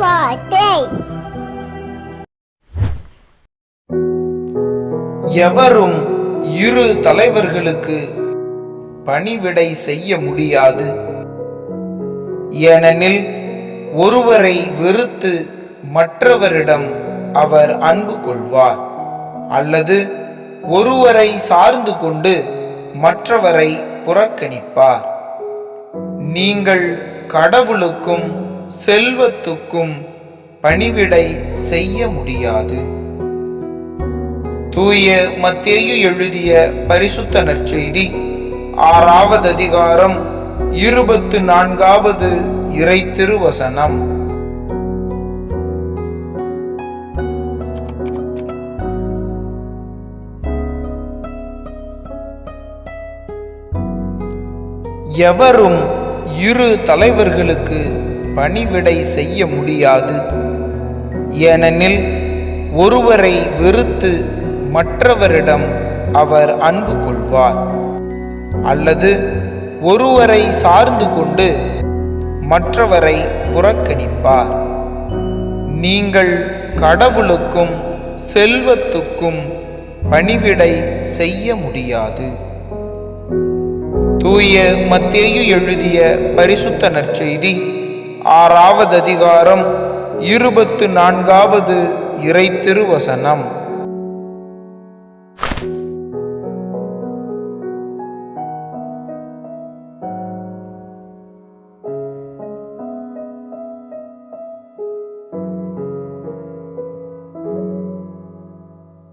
வார்த்தை எவரும் இரு தலைவர்களுக்கு பணிவிடை செய்ய முடியாது. ஏனெனில் ஒருவரை வெறுத்து மற்றவரிடம் அவர் அன்பு கொள்வார் அல்லது ஒருவரை சார்ந்து கொண்டு மற்றவரை புறக்கணிப்பார். நீங்கள் கடவுளுக்கும் செல்வத்துக்கும் பணிவிடை செய்ய முடியாது. தூய மத்தேயு எழுதிய பரிசுத்த நற்செய்தி ஆறாவது அதிகாரம் இருபத்து நான்காவது இறை திருவசனம். எவரும் இரு தலைவர்களுக்கு பணிவிடை செய்ய முடியாது. ஏனெனில் ஒருவரை வெறுத்து மற்றவரிடம் அவர் அன்பு கொள்வார். அல்லது ஒருவரை சார்ந்து கொண்டு மற்றவரை புறக்கணிப்பார். நீங்கள் கடவுளுக்கும் செல்வத்துக்கும் பணிவிடை செய்ய முடியாது. தூய மத்தேயு எழுதிய பரிசுத்த நற்செய்தி ஆறாவது அதிகாரம் இருபத்து நான்காவது இறை திருவசனம்.